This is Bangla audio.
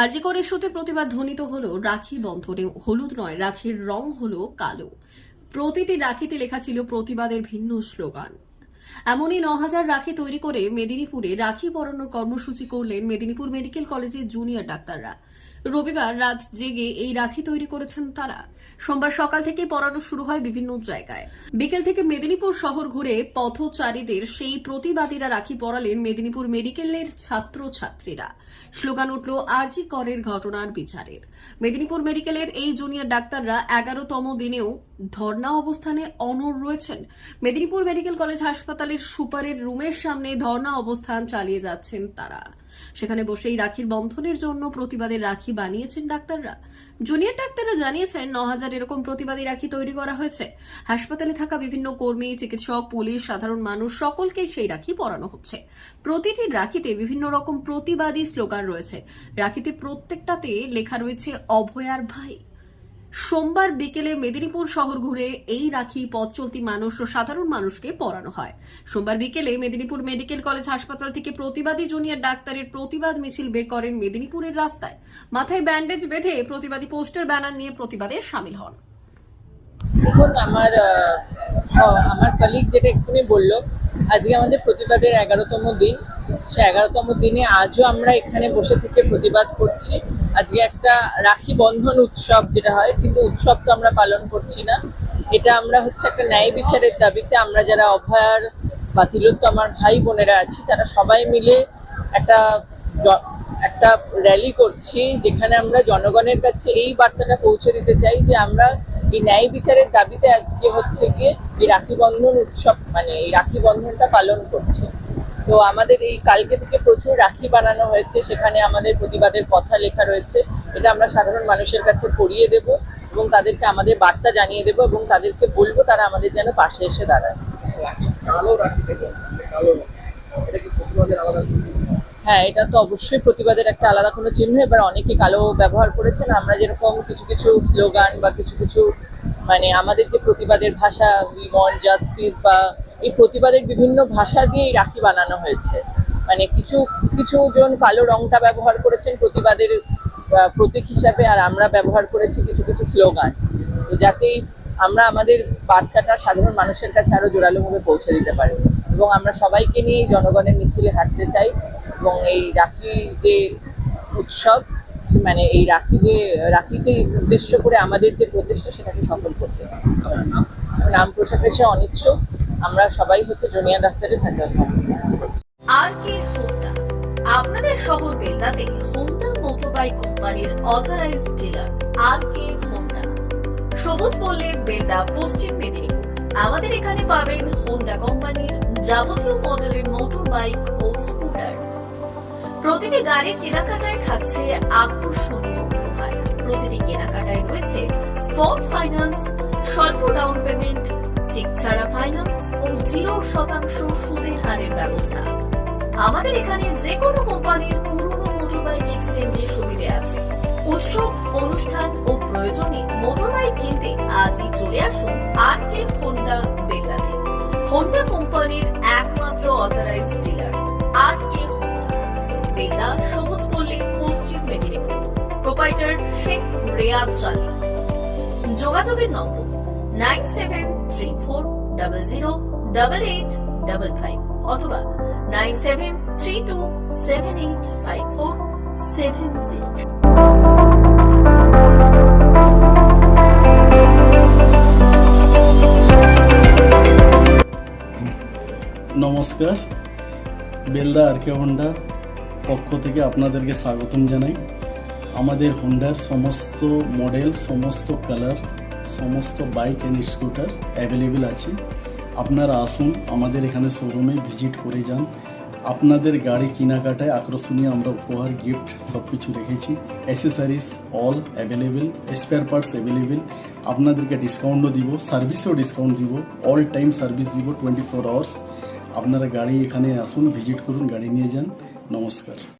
আরজিকর ইস্যুতে প্রতিবাদ ধ্বনিত হল রাখি বন্ধনে। হলুদ নয়, রাখির রং হলো কালো। প্রতিটি রাখিতে লেখা ছিল প্রতিবাদের ভিন্ন স্লোগান। এমনই ন হাজার রাখি তৈরি করে মেদিনীপুরে রাখি পরানোর কর্মসূচি করলেন মেদিনীপুর মেডিকেল কলেজের জুনিয়র ডাক্তাররা। রবিবার রাত জেগে এই রাখি তৈরি করেছেন তারা। সোমবার সকাল থেকে পড়ানো শুরু হয় বিভিন্ন জায়গায়। বিকেল থেকে মেদিনীপুর শহর ঘুরে পথচারীদের সেই প্রতিবাদীরা রাখি পড়ালেন মেদিনীপুর মেডিকেলের ছাত্র ছাত্রীরা স্লোগান উঠল, আরজি করের ঘটনার বিচারের। মেদিনীপুর মেডিকেলের এই জুনিয়র ডাক্তাররা এগারোতম দিনেও ধর্ণা অবস্থানে অনড় রয়েছেন। মেদিনীপুর মেডিকেল কলেজ হাসপাতালের সুপারের রুমের সামনে ধর্ণা অবস্থান চালিয়ে যাচ্ছেন তারা। সেখানে বসে এই রাখির বন্ধনের জন্য প্রতিবাদের রাখি বানিয়েছেন ডাক্তাররা। জুনিয়র ডাক্তাররা জানিয়েছেন ন হাজার এরকম প্রতিবাদী রাখি তৈরি করা হয়েছে। হাসপাতালে থাকা বিভিন্ন কর্মী, চিকিৎসক, পুলিশ, সাধারণ মানুষ সকলকেই সেই রাখি পরানো হচ্ছে। প্রতিটি রাখিতে বিভিন্ন রকম প্রতিবাদী স্লোগান রয়েছে। রাখিতে প্রত্যেকটাতে লেখা রয়েছে, অভয়ার ভাই। সোমবার বিকেলে মেদিনীপুর শহর ঘুরে এই রাখি পথ চলতি মানুষ ও সাধারণ মানুষকে পড়ানো হয়। সোমবার বিকেলে মেদিনীপুর মেডিকেল কলেজ হাসপাতাল থেকে প্রতিবাদী জুনিয়র ডাক্তারের প্রতিবাদ মিছিল বের করেন মেদিনীপুরের রাস্তায়। মাথায় ব্যান্ডেজ বেঁধে প্রতিবাদী পোস্টার, ব্যানার নিয়ে প্রতিবাদে সামিল হন। দেখুন আমার আমার কলিগ যেটা এক্ষুনি বলল, আজকে আমাদের প্রতিবাদের এগারোতম দিন। সে এগারোতম দিনে আজও আমরা এখানে বসে থেকে প্রতিবাদ করছি। আজকে একটা রাখি বন্ধন উৎসব যেটা হয়, কিন্তু উৎসব তো আমরা পালন করছি না। এটা আমরা হচ্ছে একটা ন্যায় বিচারের দাবিতে আমরা যারা অভয়ার বা তিলোত্তম আমার ভাই বোনেরা আছি, তারা সবাই মিলে একটা একটা র্যালি করছি, যেখানে আমরা জনগণের কাছে এই বার্তাটা পৌঁছে দিতে চাই যে আমরা এই ন্যায় বিচারের দাবিতে আজকে হচ্ছে গিয়ে এই রাখি বন্ধন উৎসব মানে এই রাখি বন্ধনটা পালন করছে। তো আমাদের এই কালকে থেকে প্রচুর রাখি বানানো হয়েছে, সেখানে আমাদের প্রতিবাদের কথা লেখা রয়েছে। এটা আমরা সাধারণ মানুষের কাছে পড়িয়ে দেব এবং তাদেরকে আমাদের বার্তা জানিয়ে দেব এবং তাদেরকে বলব তারা আমাদের যেন পাশে এসে দাঁড়ায়। কালো রাখি কালো এটা কি আলাদা হ্যাঁ এটা তো অবশ্যই প্রতিবাদের একটা আলাদা কোনো চিহ্ন। এবার অনেকে কালো ব্যবহার করেছেন। আমরা যেরকম কিছু কিছু স্লোগান বা কিছু কিছু মানে আমাদের যে প্রতিবাদের ভাষা উই ওয়ান্ট জাস্টিস বা এই প্রতিবাদের বিভিন্ন ভাষা দিয়েই রাখি বানানো হয়েছে। মানে কিছু কিছু জন কালো রংটা ব্যবহার করেছেন প্রতিবাদের প্রতীক হিসাবে, আর আমরা ব্যবহার করেছি কিছু কিছু স্লোগান। তো যাতে আমরা আমাদের বার্তাটা সাধারণ মানুষের কাছে আরও জোরালোভাবে পৌঁছে দিতে পারি। এবং আমরা সবাইকে নিয়ে জনগণের মিছিলে হাঁটতে চাই। এবং এই রাখি যে উৎসব মানে এই রাখি যে, রাখিকে উদ্দেশ্য করে আমাদের যে প্রচেষ্টা, সেটাকে সফল করতে নাম প্রসাদের অনিচ্ছুক। আমরা সবাই হচ্ছে জুনিয়র ডাক্তারের ভ্যান্ডার আর কে আপনাদের শহর বেলদাতে হোন্ডা মোটরবাইক কোম্পানির authorised dealer R K Honda? সবুজ বললে বেলদা, পশ্চিম মেদিনীপুর। আমাদের এখানে পাবেন হোন্ডা কোম্পানির যাবতীয় মডেলের মোটর বাইক ও স্কুটার প্রতিটি গাড়ির কেনাকাটায় থাকছে আকর্ষণীয় উপহার। প্রতিটি কেনাকাটায় রয়েছে স্পট ফাইন্যান্স স্বল্প ডাউন পেমেন্ট চেক ছাড়া ফাইন্যান্স ও জিরো শতাংশ সুদের হারের ব্যবস্থা। আমাদের এখানে যে কোনো কোম্পানির পুরনো মোটরবাইক এক্সচেঞ্জের সুবিধে আছে। উৎসব, অনুষ্ঠান ও প্রয়োজনে মোটরবাইক কিনতে আজই চলে আসুন আর কে হোন্ডা বেলাতে হোন্ডা কোম্পানির একমাত্র authorised dealer proprietor Sheikh Reyad চালি যোগাযোগের নম্বর nine seven three four double zero double eight double five অথবা nine seven three two seven eight five four seven zero নমস্কার, বেলদা আরকে হোন্ডা পক্ষ থেকে আপনাদেরকে স্বাগতম জানাই। আমাদের হোন্ডার সমস্ত মডেল সমস্ত কালার সমস্ত বাইক অ্যান্ড স্কুটার অ্যাভেলেবেল আছে। আপনারা আসুন আমাদের এখানে শোরুমে ভিজিট করে যান। আপনাদের গাড়ি কেনাকাটায় আকর্ষণীয় আমরা উপহার গিফট সব কিছু রেখেছি। Accessories all available spare parts available আপনাদেরকে ডিসকাউন্টও দিব সার্ভিসেও ডিসকাউন্ট দিব অল টাইম সার্ভিস দিব টোয়েন্টি ফোর আওয়ার্স আপনারা গাড়ি এখানে আসুন ভিজিট করুন, গাড়ি নিয়ে যান। নমস্কার।